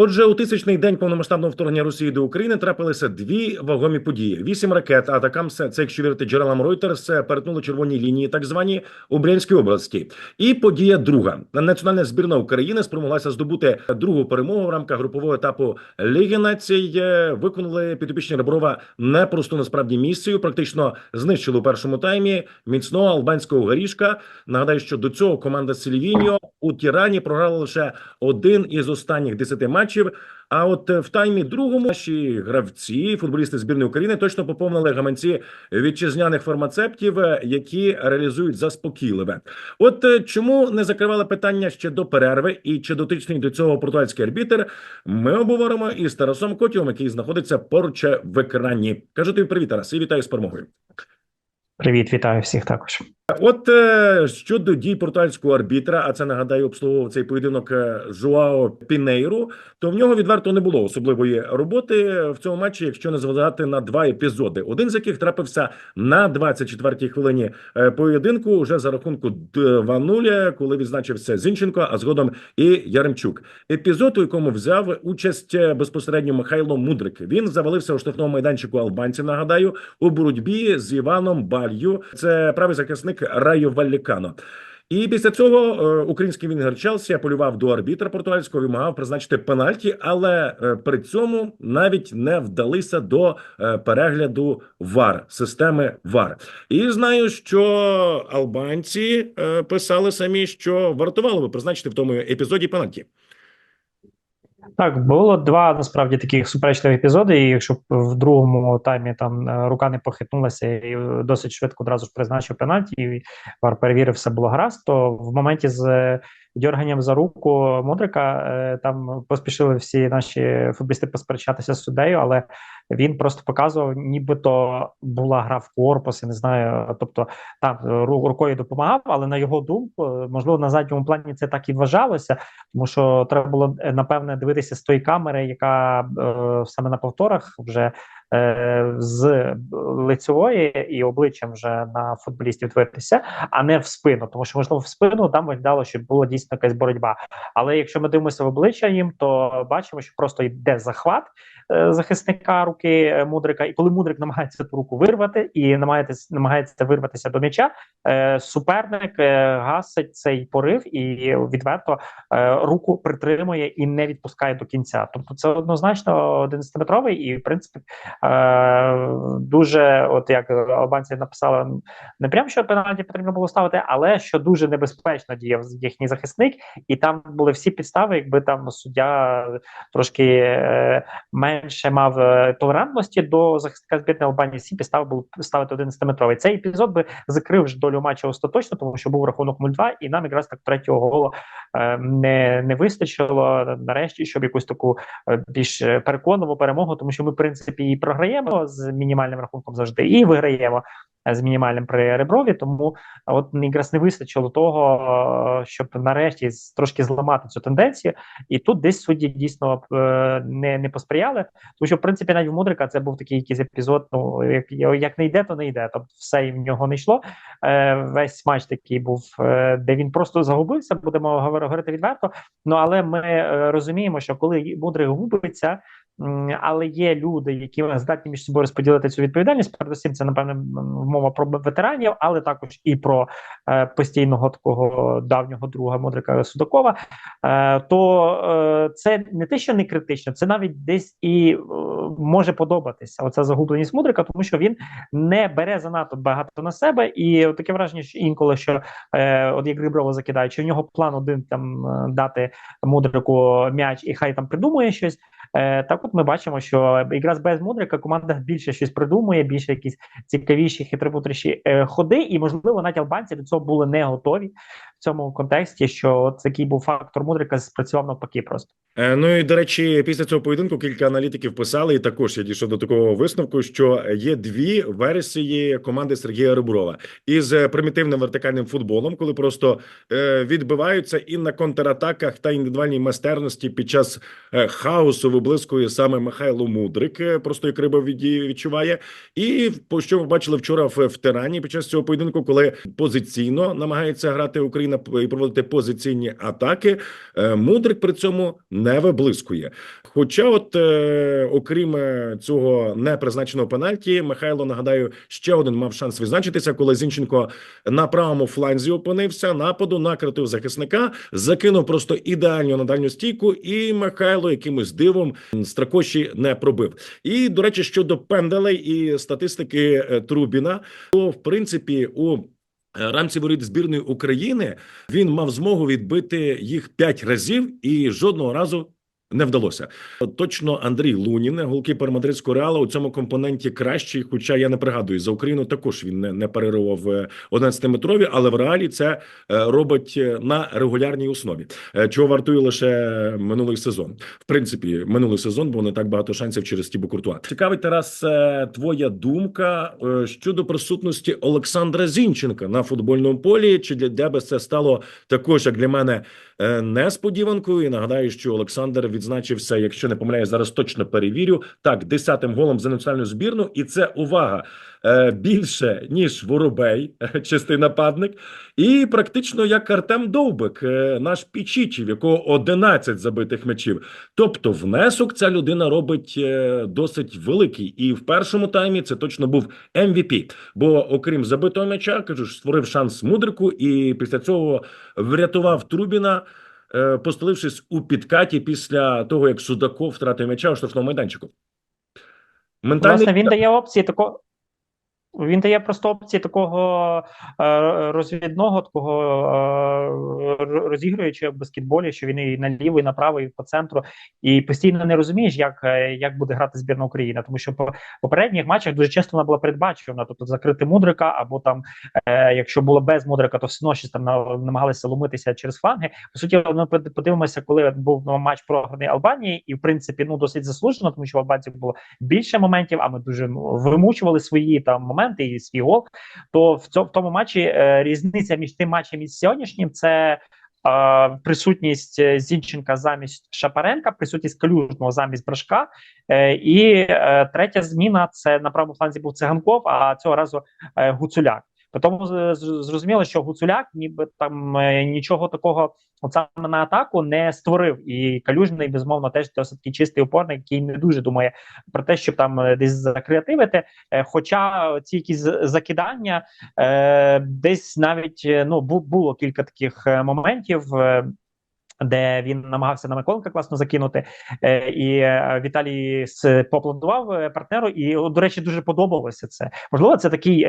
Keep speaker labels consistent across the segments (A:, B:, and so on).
A: Отже, у тисячний день повномасштабного вторгнення Росії до України трапилися дві вагомі події: вісім ракет атакам, це якщо вірити джерелам Reuters, перетнули червоні лінії, так звані у Брянській області. І подія друга національна збірна України спромоглася здобути другу перемогу в рамках групового етапу Ліги націй. Виконали підопічні Реброва непросту насправді місію. Практично знищили у першому таймі міцного албанського горішка. Нагадаю, що до цього команда Сільвіньо у Тірані програла лише один із останніх десяти матчів. А от е, в таймі другому наші гравці, футболісти збірної України, точно поповнили гаманці вітчизняних фармацевтів, е, які реалізують заспокійливе. От е, чому не закривали питання ще до перерви, і чи дотичний до цього португальський арбітер, ми обговоримо із Тарасом Котєвим, який знаходиться поруч в екрані. Кажу тобі привіт, Тарас, і вітаю з перемогою.
B: Привіт, вітаю всіх також.
A: От е, щодо дій португальського арбітра, а це нагадаю, обслуговував цей поєдинок е, Жуао Пінейру, то в нього відверто не було особливої роботи в цьому матчі, якщо не зважати на два епізоди. Один з яких трапився на 24-й хвилині е, поєдинку, вже за рахунку 2-0, коли відзначився Зінченко, а згодом і Яремчук. Епізод, у якому взяв участь е, безпосередньо Михайло Мудрик. Він завалився у штрафному майданчику албанців. Нагадаю, у боротьбі з Іваном Балью. Це правий захисник Райо Валлікано. І після цього е, український вінгер Челсі апелював до арбітра португальського, вимагав призначити пенальті, але е, при цьому навіть не вдалися до е, перегляду ВАР системи ВАР. І знаю, що албанці писали самі, що вартувало би призначити в тому епізоді пенальті.
B: Так, було два насправді таких суперечливих епізоди. І якщо в другому таймі там е, рука не похитнулася і досить швидко одразу ж призначив пенальті, і Вар перевірив, все було гаразд, то в моменті з дерганням за руку Мудрика е, там поспішили всі наші футболісти посперечатися з суддею, але він просто показував, нібито була гра в корпус, я не знаю. Тобто там ру- рукою допомагав, але на його думку, можливо, на задньому плані це так і вважалося, тому що треба було напевне дивитися з тої камери, яка е, саме на повторах вже з лицевої і обличчям вже на футболістів дивитися, а не в спину, тому що можливо в спину там виглядало, що була дійсно якась боротьба. Але якщо ми дивимося в обличчя їм, то бачимо, що просто йде захват е, захисника руки е, мудрика, і коли мудрик намагається ту руку вирвати і намагається намагається вирватися до м'яча, е, суперник е, гасить цей порив і відверто е, руку притримує і не відпускає до кінця. Тобто це однозначно 11-метровий і в принципі е, дуже, от як албанці написали, не прям що пенальті потрібно було ставити, але що дуже небезпечно діяв їхній захисник, і там були всі підстави, якби там суддя трошки е, менше мав е, толерантності до захисника збірної Албанії, всі підстави були ставити 11-метровий. Цей епізод би закрив ж долю матчу остаточно, тому що був рахунок 0-2, і нам якраз так третього голу е, не, не вистачило нарешті, щоб якусь таку е, більш е, переконливу перемогу, тому що ми, в принципі, і програємо з мінімальним рахунком завжди, і виграємо е, з мінімальним при Реброві. Тому от якраз не вистачило того, е, щоб нарешті трошки зламати цю тенденцію. І тут десь судді дійсно е, не, не посприяли, тому що в принципі навіть в Мудрика це був такий якийсь епізод. Ну як, як не йде, то не йде. Тобто все в нього не йшло. Е, весь матч такий був, е, де він просто загубився. Будемо говор- говорити відверто. Ну але ми е, розуміємо, що коли Мудрик губиться. Але є люди, які здатні між собою розподілити цю відповідальність. Передусім, це напевне мова про ветеранів, але також і про е, постійного такого давнього друга Мудрика Судакова. Е, то е, це не те, що не критично, це навіть десь і е, може подобатися. Оця загубленість Мудрика, тому що він не бере занадто багато на себе, і таке враження, що інколи що е, от як Риброво закидає, чи в нього план один там е, дати Мудрику м'яч, і хай там придумує щось. Е, так, от ми бачимо, що якраз без Мудрика команда більше щось придумує, більше якісь цікавіші, хитропутріші е, ходи, і можливо, навіть албанці до цього були не готові цьому контексті, що такий був фактор Мудрика спрацював навпаки просто.
A: Е, Ну і до речі, після цього поєдинку кілька аналітиків писали, і також я дійшов до такого висновку, що є дві версії команди Сергія Реброва із е, примітивним вертикальним футболом, коли просто е, відбиваються і на контратаках та індивідуальній майстерності під час хаосу виблискує саме Михайло Мудрик, просто як риба відчуває. І по що ми бачили вчора в Тирані під час цього поєдинку, коли позиційно намагається грати Україна на і проводити позиційні атаки. Е, Мудрик при цьому не виблискує. Хоча, от е, окрім е, цього непризначеного пенальті, Михайло нагадаю, ще один мав шанс відзначитися, коли Зінченко на правому фланзі опинився, нападу накритив захисника, закинув просто ідеально на дальню стійку, і Михайло якимось дивом строкощі не пробив. І до речі, щодо пенделей і статистики Трубіна, то в принципі у рамці воріт збірної України він мав змогу відбити їх п'ять разів і жодного разу. Не вдалося точно. Андрій Лунін, голкіпер мадридського реала, у цьому компоненті кращий. Хоча я не пригадую за Україну, також він не, не переривав е, 11-метрові, але в реалі це е, робить е, на регулярній основі. Е, Чого вартує лише минулий сезон. В принципі, минулий сезон, бо не так багато шансів через Тібу Куртуа. Цікавить Тарас, е, твоя думка е, щодо присутності Олександра Зінченка на футбольному полі. Чи для тебе це стало також, як для мене, е, несподіванкою? І нагадаю, що Олександр відзначився, якщо не помиляюсь, зараз точно перевірю. Так, десятим голом за національну збірну, і це увага е, більше ніж Воробей, чистий нападник, і практично як Артем Довбик, е, наш Пічічі, в якого 11 забитих м'ячів. Тобто, внесок ця людина робить е, досить великий. І в першому таймі це точно був MVP. Бо, окрім забитого м'яча, кажу ж, створив шанс мудрику, і після цього врятував Трубіна. е, Постолившись у підкаті після того, як Судаков втратив м'яча у штрафному майданчику. Ментальний
B: Власне, він дає опції такого. Він дає просто опції такого е, розвідного, такого е, розігруючого в баскетболі, що він і наліво, і направо, і по центру, і постійно не розумієш, як, е, як буде грати збірна України. Тому що по попередніх матчах дуже часто вона була передбачена, тобто закрити мудрика, або там, якщо було без мудрика, то все одно щось там на- намагалися ломитися через фланги. По суті, ми подивимося, коли був матч програний Албанії, і в принципі ну досить заслужено, тому що в албанців було більше моментів, а ми дуже ну, вимучували свої там моменти і свій гол. То в цьому в тому матчі е, різниця між тим матчем і сьогоднішнім це. Присутність е, Зінченка замість Шапаренка, присутність Калюжного замість Брашка, Е, і третя зміна це на правому фланзі був Циганков, а цього разу Гуцуляк. Тому зрозуміло, що Гуцуляк ніби там е, нічого такого от саме на атаку не створив. І Калюжний, безумовно, теж досить такий чистий опорник, який не дуже думає про те, щоб там е, десь закреативити. Е, Хоча ці якісь закидання десь навіть ну бу- було кілька таких моментів. Де він намагався на Миколенка класно закинути, е, і е, Віталій поаплодував е, партнеру. І до речі, дуже подобалося це. Можливо, це такий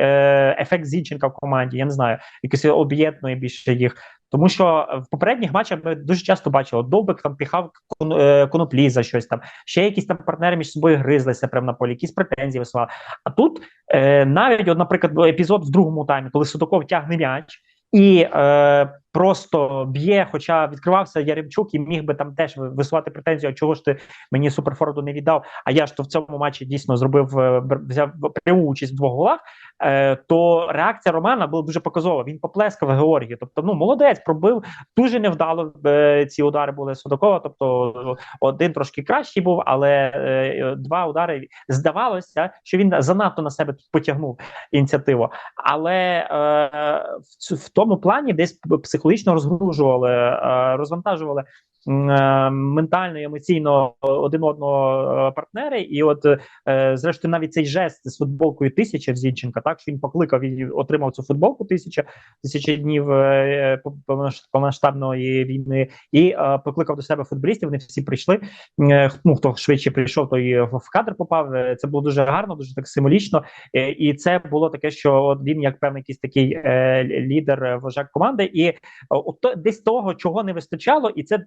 B: ефект Зінченка в команді. Я не знаю, якось об'єднує більше їх. Тому що в попередніх матчах ми дуже часто бачили, Довбик там піхав коноплі за щось там, ще якісь там партнери між собою гризлися прямо на полі, якісь претензії висували. А тут е, навіть, от, наприклад, епізод в другому таймі, коли Судаков тягне м'яч і е, просто б'є, хоча відкривався Яремчук і міг би там теж висувати претензію, а чого ж ти мені суперфорду не віддав. А я ж то в цьому матчі дійсно зробив е, взяв пряму участь в двох голах. Е, то реакція Романа була дуже показова. Він поплескав Георгію. Тобто, ну молодець, пробив дуже невдало. е, ці удари були Судакова. Тобто один трошки кращий був, але е, два удари здавалося, що він занадто на себе потягнув ініціативу. Але е, в, в тому плані десь п- психологічно розгружували, е, розвантажували. Е, Ментально і емоційно один одного е, партнери, і от е, зрештою навіть цей жест з футболкою тисяча в Зінченка, так що він покликав і отримав цю футболку тисяча тисяча днів е, повномасштабної війни, і е, покликав до себе футболістів. Вони всі прийшли. Е, ну хто швидше прийшов, той в кадр попав. Е, Це було дуже гарно, дуже так символічно. Е, І це було таке, що він як певний якийсь такий е, лідер, е, вожак команди, і е, от десь того, чого не вистачало, і це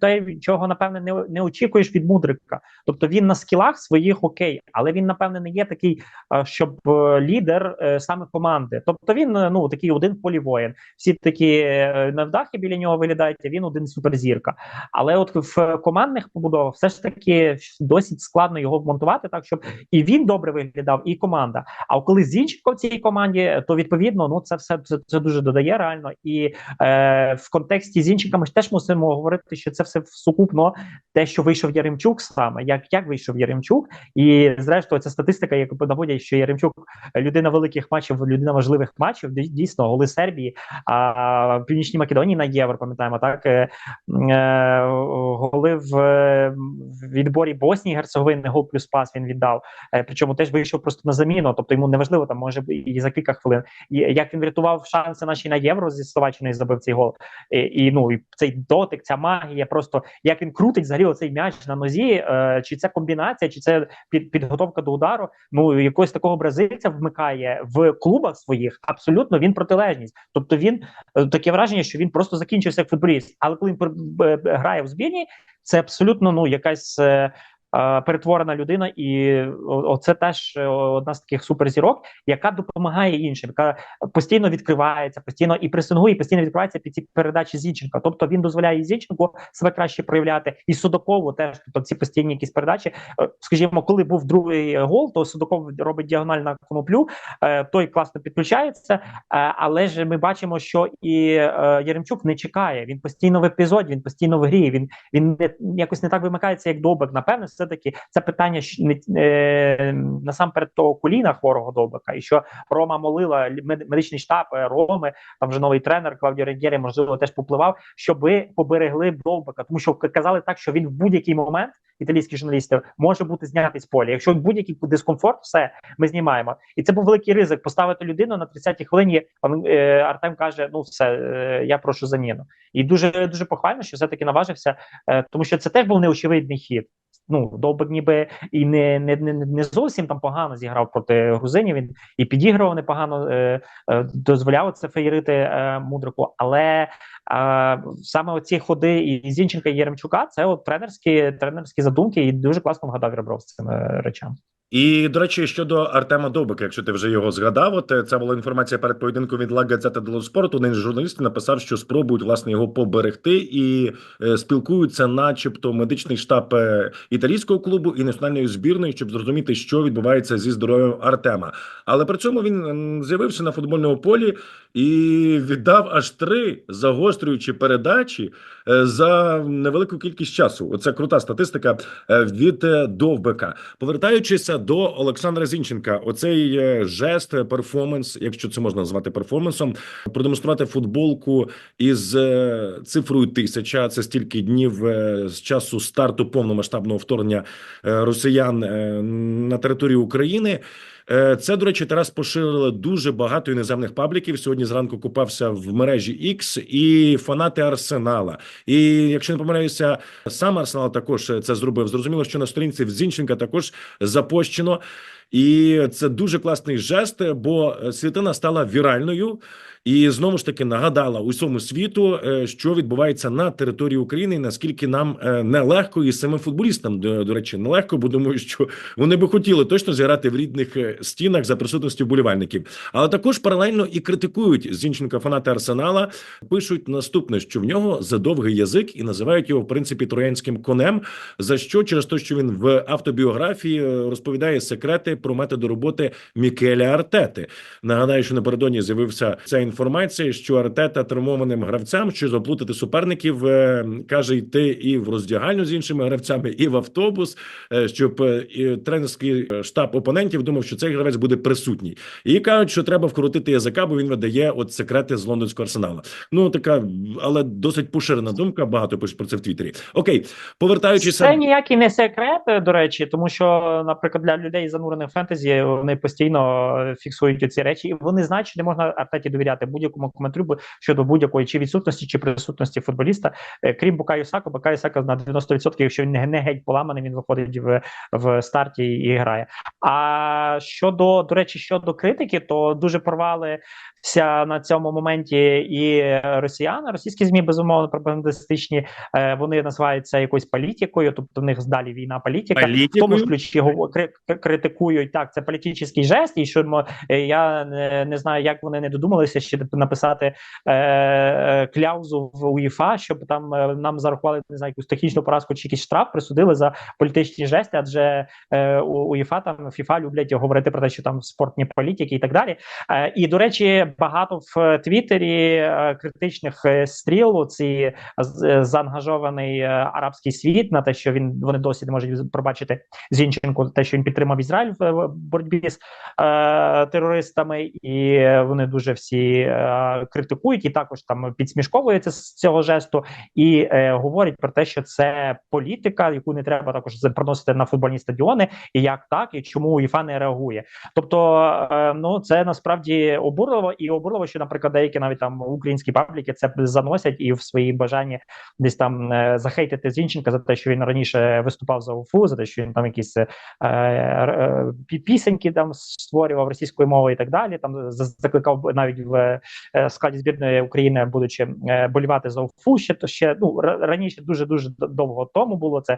B: чого напевне не, не очікуєш від мудрика. Тобто він на скілах своїх окей, але він напевне не є такий, щоб е, лідер е, саме команди. Тобто він е, ну такий один полівоєн. Всі такі невдахи біля нього виглядають. а Він один суперзірка. Але от в командних побудовах все ж таки досить складно його вмонтувати, так щоб і він добре виглядав, і команда. А коли Зінченко в цій команді, то відповідно ну це все це, це дуже додає реально. І е, в контексті Зінченка ми ж теж мусимо говорити, що це все сукупно те, що вийшов Яремчук саме, як, як вийшов Яремчук, і зрештою ця статистика, яку наводять, що Яремчук людина великих матчів, людина важливих матчів, дій- дійсно голи Сербії, а в Північній Македонії на євро, пам'ятаємо так. е, е, Голи в, відборі Боснії Герцеговини, гол плюс пас він віддав. Е, Причому теж вийшов просто на заміну, тобто йому неважливо, там може і за кілька хвилин. І як він врятував шанси наші на євро зі Словаччиною забив цей гол. І, і ну і цей дотик, ця магія, просто як він крутить взагалі оцей м'яч на нозі, е, чи це комбінація, чи це під, підготовка до удару. Ну якогось такого бразильця вмикає в клубах своїх. Абсолютно він протилежність. Тобто він е, таке враження, що він просто закінчився як футболіст. Але коли він б- б- грає в збірні, це абсолютно ну якась. е, е, Перетворена людина, і оце теж е, одна з таких суперзірок, яка допомагає іншим, яка постійно відкривається, постійно і пресингує, і постійно відкривається під ці передачі Зінченка. Тобто він дозволяє Зінченку себе краще проявляти, і Судакову теж. Тобто ці постійні якісь передачі. Е, Скажімо, коли був другий гол, то Судаков робить діагональ на коноплю, е, той класно підключається. е, Але ж ми бачимо, що і е, Яремчук не чекає. Він постійно в епізоді, він постійно в грі. Він він не якось не так вимикається, як Довбек. Напевно, все таки це питання не е, насамперед того коліна хворого Довбека, і що Рома молила мед- медичний штаб е, Роми, там вже новий тренер Клавдіо Регєрі, можливо, теж попливав, щоби поберегли Довбека, тому що казали так, що він в будь-який момент. Італійські журналісти може бути знятий з поля. Якщо будь-який дискомфорт, все ми знімаємо. І це був великий ризик поставити людину на 30-й хвилині. Пан е, Артем каже: Ну, все, е, я прошу заміну. І дуже дуже похвально, що все таки наважився, е, тому що це теж був неочевидний хід. Ну, Довбик ніби і не, не, не, зовсім там погано зіграв проти грузинів. Він і підігрував непогано, е, е, дозволяв це феєрити е, мудрику. Але е, саме оці ходи і Зінченка і Єремчука це от тренерські тренерські задумки, і дуже класно вгадав Ребров з цими речами.
A: І до речі, щодо Артема Довбика, якщо ти вже його згадав, от це була інформація перед поєдинком від Gazzetta dello Sport. Один з журналістів написав, що спробують власне його поберегти і е, спілкуються, начебто, медичний штаб е, італійського клубу і національної збірної, щоб зрозуміти, що відбувається зі здоров'ям Артема. Але при цьому він з'явився на футбольному полі і віддав аж три загострюючі передачі е, за невелику кількість часу. Оце крута статистика е, від Довбика. Повертаючися до Олександра Зінченка, оцей е, жест, е, перформанс, якщо це можна назвати перформансом, продемонструвати футболку із е, цифрою тисяча. Це стільки днів з часу старту повномасштабного вторгнення росіян на територію України. Е, Це, до речі, Тарас поширили дуже багато іноземних пабліків. Сьогодні зранку купався в мережі X і фанати Арсенала. І якщо не помиляюся, сам Арсенал також це зробив. Зрозуміло, що на сторінці в Зінченка також запощено. І це дуже класний жест, бо світина стала віральною і знову ж таки нагадала усьому світу, е, що відбувається на території України, і наскільки нам е, нелегко і самим футболістам, до, до речі, нелегко, бо думаю, що вони би хотіли точно зіграти в рідних е, стінах за присутності вболівальників. Але також паралельно і критикують Зінченка фанати Арсенала. Пишуть наступне, що в нього задовгий язик і називають його в принципі троянським конем. За що через те, що він в автобіографії розповідає секрети про методи роботи Мікеля Артети. Нагадаю, що напередодні з'явився ця інформація, що Артета травмованим гравцям, що заплутати суперників, е, каже йти і в роздягальню з іншими гравцями, і в автобус, е, щоб е, тренерський штаб опонентів думав, що цей гравець буде присутній. І кажуть, що треба вкрутити язика, бо він видає от секрети з лондонського арсенала. Ну така, але досить поширена думка. Багато пишуть про це в Твіттері. Окей, повертаючися
B: Це ніякий не секрет, до речі, тому що, наприклад, для людей занурених фентезі вони постійно фіксують ці речі, і вони знають, що не можна Артеті довіряти будь-якому коментарю щодо будь-якої чи відсутності, чи присутності футболіста. Е, Крім Букаю Сако, Букаю Сако на 90%, якщо він не, геть поламаний, він виходить в, в старті і грає. А щодо, до речі, щодо критики, то дуже порвалися на цьому моменті і росіяни, російські змі безумовно пропагандистичні. Е, Вони називаються якоюсь політикою, тобто в них здалі війна політика. В тому ж ключі критикують так. Це політичний жест, і що е, я не, не знаю, як вони не додумалися ще чи написати е, кляузу в УЄФА, щоб там е, нам зарахували не знаю, якусь технічну поразку чи якийсь штраф, присудили за політичні жести, адже е, у УЄФА там ФІФА люблять говорити про те, що там спортні політики і так далі. Е, і до речі, багато в Твіттері е, критичних е, стріл ці е, заангажований е, арабський світ на те, що він вони досі не можуть пробачити Зінченку, те, що він підтримав Ізраїль в боротьбі з е, терористами, і вони дуже всі е, критикують і також там підсмішковуються з цього жесту, і е, говорять про те, що це політика, яку не треба також проносити на футбольні стадіони, і як так, і чому УЄФА не реагує. Тобто, е, ну це насправді обурливо і обурливо, що, наприклад, деякі навіть там українські пабліки це заносять і в свої бажанні десь там е, захейтити Зінченка за те, що він раніше виступав за УФУ, за те, що він там якісь е, е, пісеньки там створював російською мовою і так далі. Там за- закликав навіть в складі збірної України, будучи е, болівати за УФУ. Ще то ще ну раніше дуже дуже довго тому було це.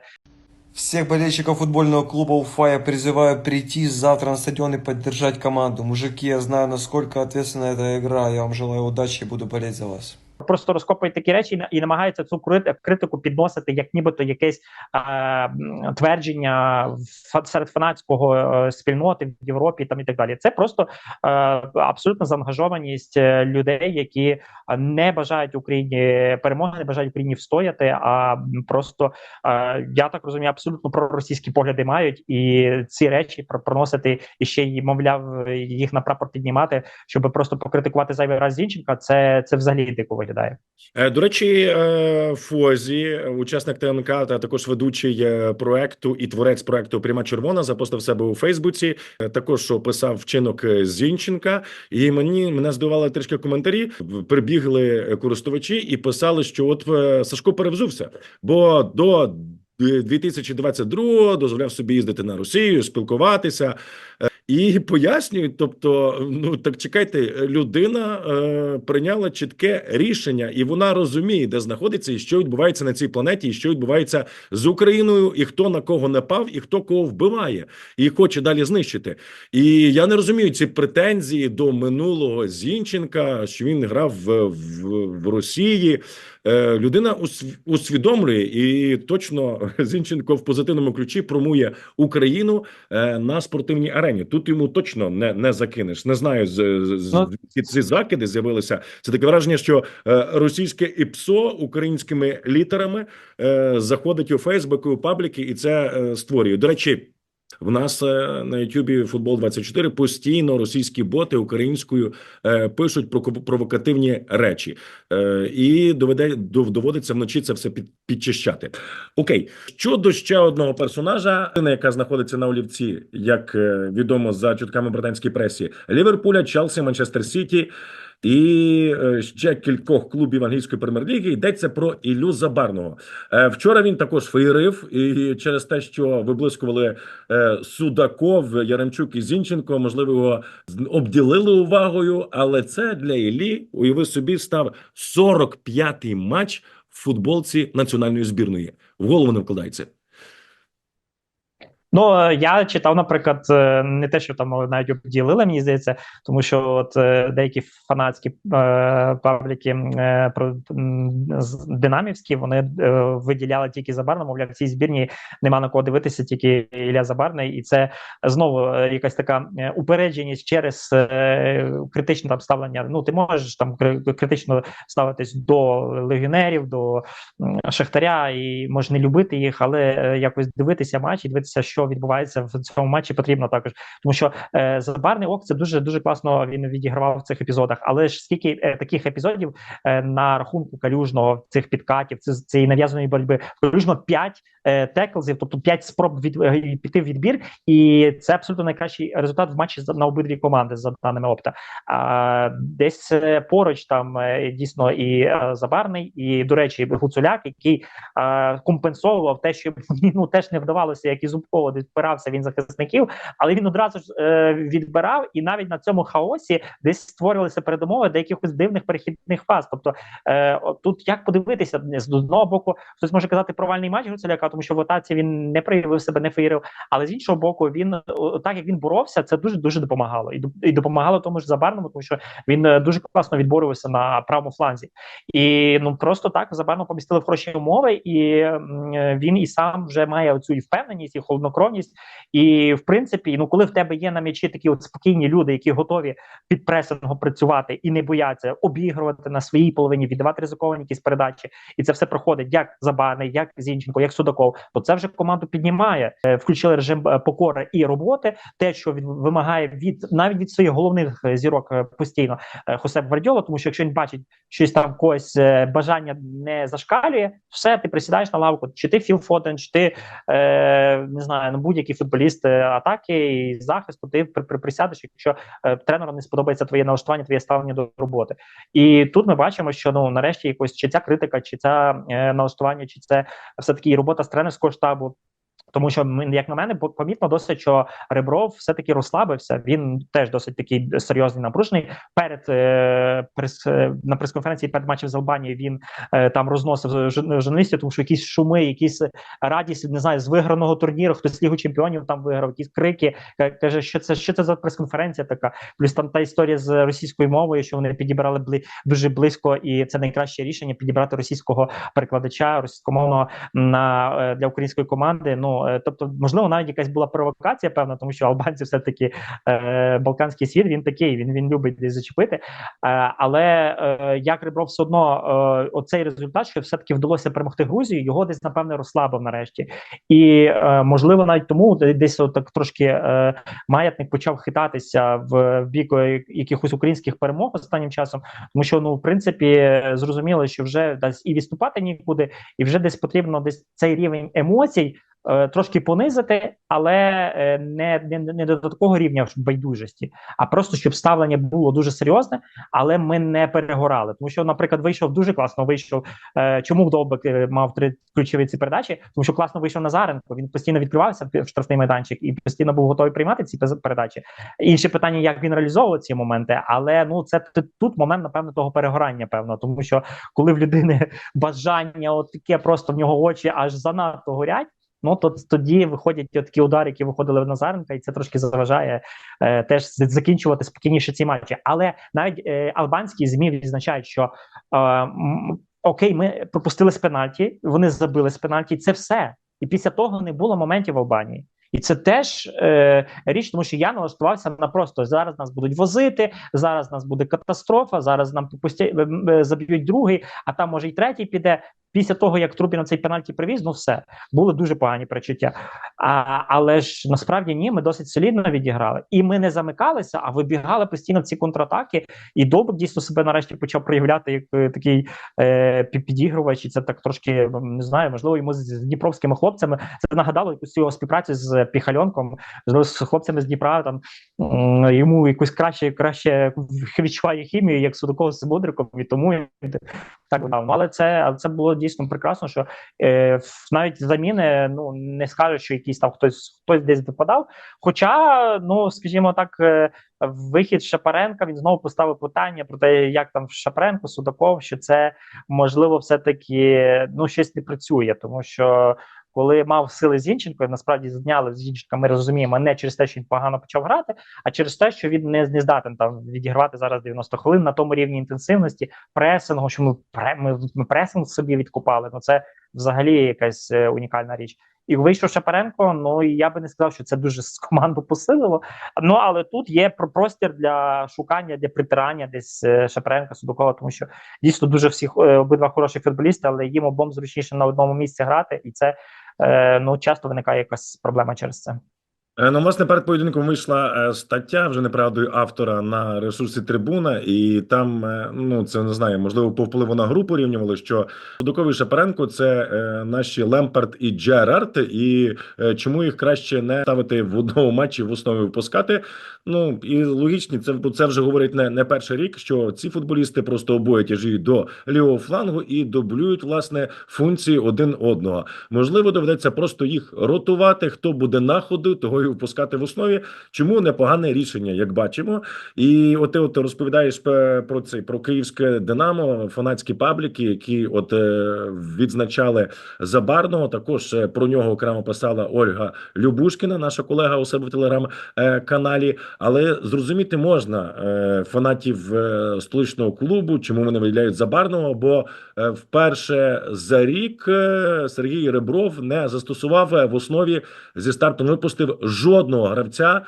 C: Всех болельщиков футбольного клуба Уфа я призываю прийти завтра на стадион и поддержать команду. Мужики, я знаю, насколько ответственна эта игра. Я вам желаю удачи и буду болеть за вас.
B: Просто розкопують такі речі і на- намагаються цю критику підносити як нібито якесь е, твердження серед фанатського е, спільноти в Європі там і так далі. Це просто е, абсолютна заангажованість е, людей, які не бажають Україні перемоги, не бажають Україні встояти. А просто е, я так розумію, абсолютно проросійські погляди мають, і ці речі про- проносити і ще й мовляв їх на прапор піднімати, щоб просто покритикувати зайвий раз Зінченка. Це це взагалі дико виглядає.
A: Е, До речі, е, Фозі, учасник ТНК, та також ведучий е, проекту і творець проекту Пряма червона, запостив себе у Фейсбуці. Також описав вчинок Зінченка, і мені мене здивували трішки коментарі. Прибігли користувачі і писали, що от Сашко перевзувся, бо до 2022 дозволяв собі їздити на Росію, спілкуватися. І пояснюють, тобто, ну так чекайте, людина е, прийняла чітке рішення, і вона розуміє, де знаходиться, і що відбувається на цій планеті, і що відбувається з Україною, і хто на кого напав, і хто кого вбиває, і хоче далі знищити. І я не розумію ці претензії до минулого Зінченка, що він грав в, в, в Росії. Е, людина усвідомлює і точно Зінченко в позитивному ключі промує Україну е, на спортивній арені. Тут йому точно не, не закинеш. Не знаю, з, з,
B: Ну,
A: ці закиди з'явилися. Це таке враження, що е, російське ІПСО українськими літерами заходить у Фейсбук, у пабліки, і це створює. До речі. В нас е, на Ютубі футбол 24 постійно російські боти українською е, пишуть про провокативні речі, е, і доведе доводиться вночі це все під, підчищати. Окей, щодо ще одного персонажа, яка знаходиться на олівці, як відомо за чутками британській пресі, Ліверпуля, Челсі, Манчестер Сіті. І е, ще кількох клубів англійської прем'єр-ліги йдеться про Іллю Забарного. Е, Вчора він також феєрив, і через те, що виблискували е, Судаков, Яремчук і Зінченко, можливо, його обділили увагою. Але це для Іллі, уяви собі, став 45-й матч в футболці національної збірної. В голову не вкладається.
B: Ну е, я читав, наприклад, е, не те, що там навіть обділили, мені здається, тому що от е, деякі фанатські е, пабліки е, динамівські вони е, виділяли тільки Забарна, мовляв, в цій збірні нема на кого дивитися, тільки Ілля Забарний, і це знову якась така упередженість через критичне там ставлення. Ну ти можеш там кри- критично ставитись до легіонерів, до Шахтаря, і може не любити їх, але якось дивитися матч дивитися, що відбувається в цьому матчі, потрібно також. Тому що е, Забарний ок це дуже дуже класно він відігравав в цих епізодах. Але ж скільки е, таких епізодів е, на рахунку калюжного цих підкатів, ці- цієї нав'язаної боротьби, калюжно 5 е, теклзів, тобто 5 спроб від е, піти в відбір, і це абсолютно найкращий результат в матчі на обидві команди за даними опта. А десь е, поруч там е, дійсно і е, Забарний, і до речі, Гуцуляк, який е, компенсовував те, що ну теж не вдавалося, як і Зубково відпирався він захисників, але він одразу ж е, відбирав, і навіть на цьому хаосі десь створювалися передумови до якихось дивних перехідних фаз. Тобто е, тут як подивитися з одного боку, хтось може казати провальний матч Гуцуляка, тому що в атаці він не проявив себе, не феєрив. Але з іншого боку, він так як він боровся, це дуже дуже допомагало. І, доп- і допомагало тому ж Забарному, тому що він е, дуже класно відборювався на правому фланзі. І ну просто так Забарно помістили в хороші умови, і е, він і сам вже має оцю і впевненість, і холоднокровність. І в принципі, ну коли в тебе є на м'ячі такі от спокійні люди, які готові під пресингом працювати і не бояться обігрувати на своїй половині, віддавати ризиковані якісь передачі, і це все проходить як Забарний, як Зінченко, як Судаков, то це вже команду піднімає. Е, Включили режим е, покори і роботи, те, що він вимагає від навіть від своїх головних е, зірок постійно е, Хосеп Гвардіола, тому що якщо він бачить щось там когось бажання не зашкалює, все ти присідаєш на лавку, чи ти Філ Фоден, чи ти е, не знаю, ну будь-які футболіст е, атаки і захисту, ти при, при, присядеш, якщо е, тренеру не сподобається твоє налаштування, твоє ставлення до роботи. І тут ми бачимо, що ну нарешті якось чи ця критика, чи це налаштування, чи це все таки робота з тренерського штабу. Тому що як на мене, по- помітно досить, що Ребров все таки розслабився. Він теж досить такий серйозний напружений. Перед е, прес, е, на прес-конференції перед матчем з Албанією він е, там розносив журн- журналістів, тому що якісь шуми, якісь радість, не знаю, з виграного турніру, хтось лігу чемпіонів там виграв, якісь крики. Каже, що це що це за прес-конференція така. Плюс там та історія з російською мовою, що вони підібрали бли, дуже близько, і це найкраще рішення підібрати російського перекладача російськомовного на е, для української команди. Ну е, тобто, можливо, навіть якась була провокація, певна, тому що албанці все таки е, балканський світ. Він такий, він він любить десь зачепити. Е, але е, як Ребров все одно е, оцей результат, що все таки вдалося перемогти Грузію, його десь напевне розслабив нарешті. І е, можливо, навіть тому десь так трошки е, маятник почав хитатися в, в бік е, якихось українських перемог останнім часом, тому що ну в принципі зрозуміло, що вже десь і відступати нікуди, і вже десь потрібно десь цей рівень емоцій. Е, Трошки понизити, але е, не, не, не до такого рівня байдужості, а просто щоб ставлення було дуже серйозне, але ми не перегорали. Тому що, наприклад, вийшов дуже класно. Вийшов е, чому Довбик е, мав три ключові ці передачі, тому що класно вийшов Назаренко. Він постійно відкривався в штрафний майданчик і постійно був готовий приймати ці передачі. Інше питання, як він реалізовував ці моменти, але ну це тут момент, напевно, того перегорання, певно, тому що коли в людини бажання, от таке просто в нього очі аж занадто горять. Ну то тоді виходять такі удари, які виходили в Назаренка, і це трошки заважає е, теж закінчувати спокійніше ці матчі. Але навіть е, албанські змі відзначають, що е, окей, ми пропустили з пенальті, вони забили з пенальті. Це все. І після того не було моментів в Албанії. І це теж е, річ, тому що я налаштувався на просто зараз нас будуть возити, зараз нас буде катастрофа, зараз нам пусті, е, е, заб'ють другий, а там може й третій піде. Після того, як Трубін цей пенальті привіз, ну все були дуже погані причуття. А, але ж насправді ні, ми досить солідно відіграли, і ми не замикалися, а вибігали постійно в ці контратаки. І Довбик дійсно себе нарешті почав проявляти як е, такий е, підігрувач. І це так трошки не знаю, можливо, йому з, дніпровськими хлопцями це нагадало якусь його співпрацю з Піхальонком, з, хлопцями з Дніпра. Там йому якусь краще краще відчуває хімію, як Судаков з Бодриком, і тому так давно. Але це але це було дійсно прекрасно, що е, навіть заміни ну не скажуть, що якийсь там хтось хтось десь допадав. Хоча, ну скажімо так, е, вихід Шапаренка він знову поставив питання про те, як там Шапаренко, Судаков, що це можливо, все таки ну щось не працює, тому що. Коли мав сили Зінченко, насправді зняли з Зінченка, ми розуміємо, не через те, що він погано почав грати, а через те, що він не, не здатен там відігравати зараз 90 хвилин на тому рівні інтенсивності, пресингу, що ми, ми, ми пресинг собі відкупали. Ну це взагалі якась е, унікальна річ. І вийшов Шапаренко. Ну і я би не сказав, що це дуже с- команду посилило. Ну але тут є про- простір для шукання, для притирання десь е, Шапаренка, Судакова, тому що дійсно дуже всі е, обидва хороші футболісти, але їм обом зручніше на одному місці грати, і це ну часто виникає якась проблема через це.
A: Е, Ну, власне, перед поєдинком вийшла е, стаття вже неправдою автора на ресурсі Трибуна, і там е, ну це не знаю, можливо, по впливу на гру порівнювали, що Дуковий Шапаренко це наші Лемпард і Джерард, і чому їх краще не ставити в одному матчі в основі випускати. Ну і логічні, це це вже говорить не, не перший рік, що ці футболісти просто обоє тяжіють до лівого флангу і дублюють власне функції один одного. Можливо, доведеться просто їх ротувати. Хто буде на ходу, того і впускати в основі. Чому непогане рішення, як бачимо. І от ти от розповідаєш про цей про київське Динамо, фанатські пабліки, які от е, відзначали Забарного. Також е, про нього окремо писала Ольга Любушкіна, наша колега у себе в телеграм-каналі. Але зрозуміти можна е, фанатів столичного клубу, чому вони виділяють Забарного, бо вперше за рік Сергій Ребров не застосував в основі зі старту не випустив жодного гравця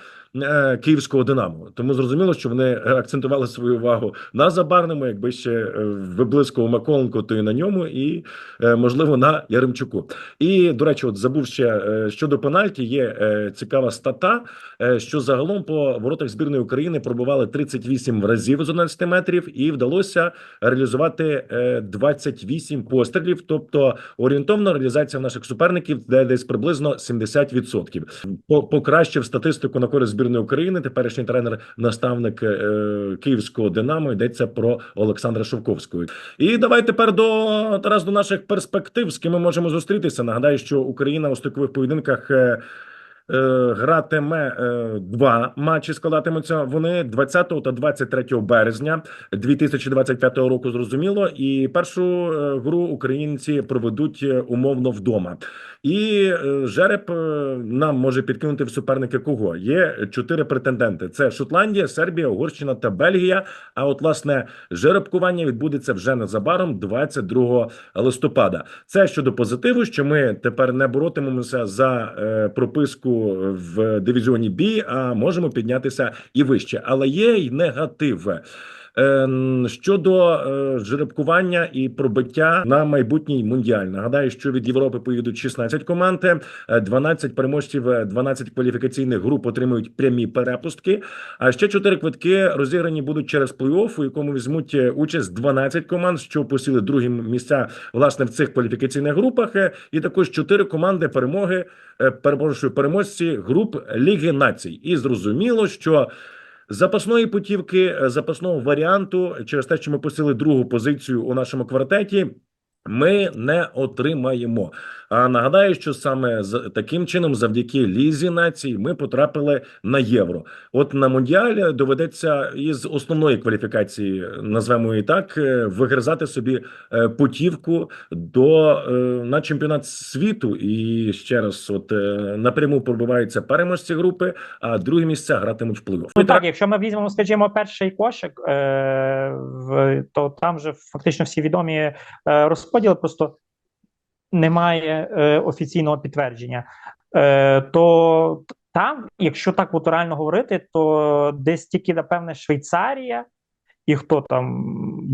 A: київського Динамо. Тому зрозуміло, що вони е, акцентували свою увагу на Забарному, якби ще е, виблискував Маколенко, то і на ньому, і е, можливо на Яремчуку. І до речі, от забув ще е, щодо пенальті. Є е, цікава стата, е, що загалом по воротах збірної України пробували 38 разів з 11 метрів, і вдалося реалізувати е, 28 пострілів. Тобто орієнтовно реалізація наших суперників де десь приблизно 70%. По- Покращив статистику на користь збірної України. Теперішній тренер, наставник е, київського Динамо йдеться про Олександра Шовковського. І давай тепер до Тарас до наших перспектив, з ким ми можемо зустрітися. Нагадаю, що Україна у стикових поєдинках. е, е, Гратиме е, два матчі складатимуться вони 20 та 23 березня 2025 року. Зрозуміло, і першу е, гру українці проведуть умовно вдома. І е, жереб е, нам може підкинути в суперники кого? Є чотири претенденти: це Шотландія, Сербія, Угорщина та Бельгія. А от власне жеребкування відбудеться вже незабаром, 22 листопада. Це щодо позитиву, що ми тепер не боротимемося за е, прописку в дивізіоні Бі, а можемо піднятися і вище. Але є й негатив. Ем, Щодо е, жеребкування і пробиття на майбутній мундіаль, нагадаю, що від Європи поїдуть 16 команд, е, 12 переможців, е, 12 кваліфікаційних груп отримують прямі перепустки. А ще 4 квитки розіграні будуть через плей-офф, у якому візьмуть е, участь 12 команд, що посіли другі місця власне в цих кваліфікаційних групах. е, І також 4 команди перемоги, е, перепрошую, переможці груп Ліги Націй. І зрозуміло, що запасної путівки, е, запасного варіанту через те, що ми посили другу позицію у нашому квартеті. Ми не отримаємо. А нагадаю, що саме з таким чином, завдяки лізі націй, ми потрапили на євро. От на мундіалі доведеться із основної кваліфікації, назвемо її так, е, вигризати собі е, путівку до е, на чемпіонат світу. І ще раз, от напряму пробиваються переможці групи, а другі місця гратимуть в плей-офф.
B: Ну так, якщо ми візьмемо, скажімо, перший кошик, в, то там же фактично всі відомі розподіли, просто немає е, офіційного підтвердження. Е, то там, якщо так от реально говорити, то десь тільки, напевне, Швейцарія і хто там,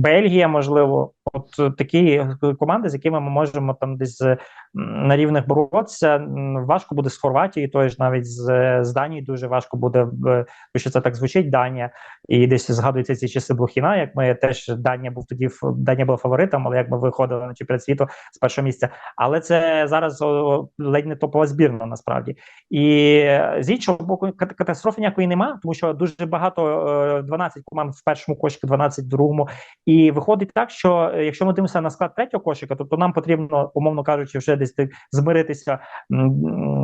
B: Бельгія, можливо, от такі команди, з якими ми можемо там десь м, на рівних боротися. Важко буде з Хорватією, тої ж навіть з, з Данією дуже важко буде, тому що це так звучить Данія. І десь згадуються ці часи Блохіна, як ми теж Данія був тоді Данія була фаворитом, але як ми виходили на чемпіонат світу з першого місця. Але це зараз о, ледь не топова збірна насправді. І е, з іншого боку, катастрофи ніякої нема, тому що дуже багато е, 12 команд в першому кошику, 12 в другому. І виходить так, що е, якщо ми дивимося на склад третього кошика, то, то нам потрібно, умовно кажучи, вже десь змиритися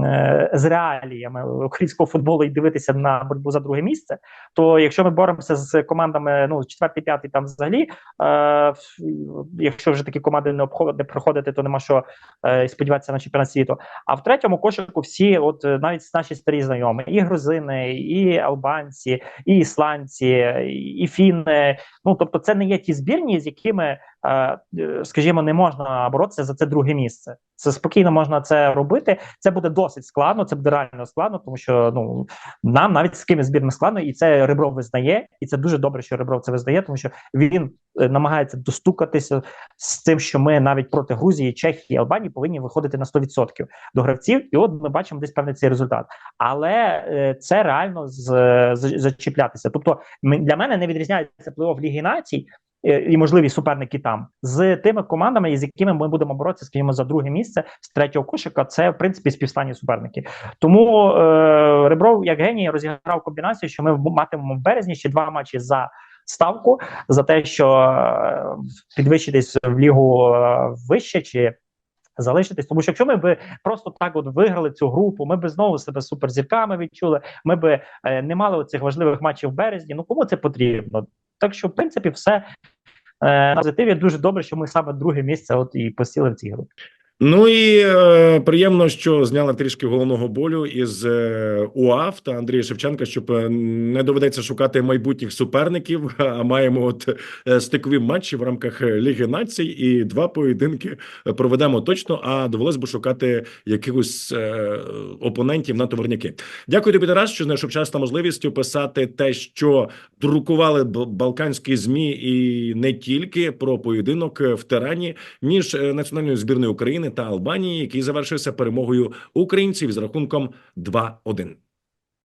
B: е, з реаліями українського футболу і дивитися на боротьбу за друге місце. То якщо ми боремося з командами, ну четвертий, п'ятий, там взагалі, е, якщо вже такі команди не обход- проходити, то нема що е, сподіватися на чемпіонат світу. А в третьому кошику всі, от е, навіть наші старі знайомі, і грузини, і албанці, і ісландці, і фіни. Ну тобто, це не є ті збірні, з якими е, е, скажімо, не можна боротися за це друге місце. Це спокійно можна це робити. Це буде досить складно, це буде реально складно, тому що ну нам навіть з ким збірним складно, і це Ребров визнає, і це дуже добре, що Ребров це визнає, тому що він е, намагається достукатися з тим, що ми навіть проти Грузії, Чехії, Албанії повинні виходити на 100% до гравців, і от ми бачимо десь певний цей результат. Але е, це реально з, з, зачіплятися. Тобто, для мене не відрізняється плей-офф Ліги Націй. Е, І можливі суперники там з тими командами, з якими ми будемо боротися, скажімо, за друге місце з третього кошика. Це в принципі співстані суперники. Тому е, Ребров, як геній, розіграв комбінацію, що ми матимемо в березні ще два матчі за ставку за те, що е, підвищитись в лігу е, вище чи залишитись. Тому що якщо ми би просто так от виграли цю групу, ми би знову себе суперзірками відчули. Ми е, не мали цих важливих матчів в березні. Ну кому це потрібно? Так що, в принципі, все е, на позитиві дуже добре, що ми саме друге місце от і посіли в цій групі.
A: Ну і е, приємно, що зняли трішки головного болю із е, УАФ та Андрія Шевченка, щоб е, не доведеться шукати майбутніх суперників. А маємо от е, стикові матчі в рамках Ліги Націй, і два поєдинки проведемо точно. А довелось би шукати якихось е, опонентів на товарняки. Дякую тобі, Тарас, що знайшов час та можливість описати те, що друкували балканські змі, і не тільки про поєдинок в Тирані між е, національною збірною Та Албанії, який завершився перемогою українців з рахунком 2-1.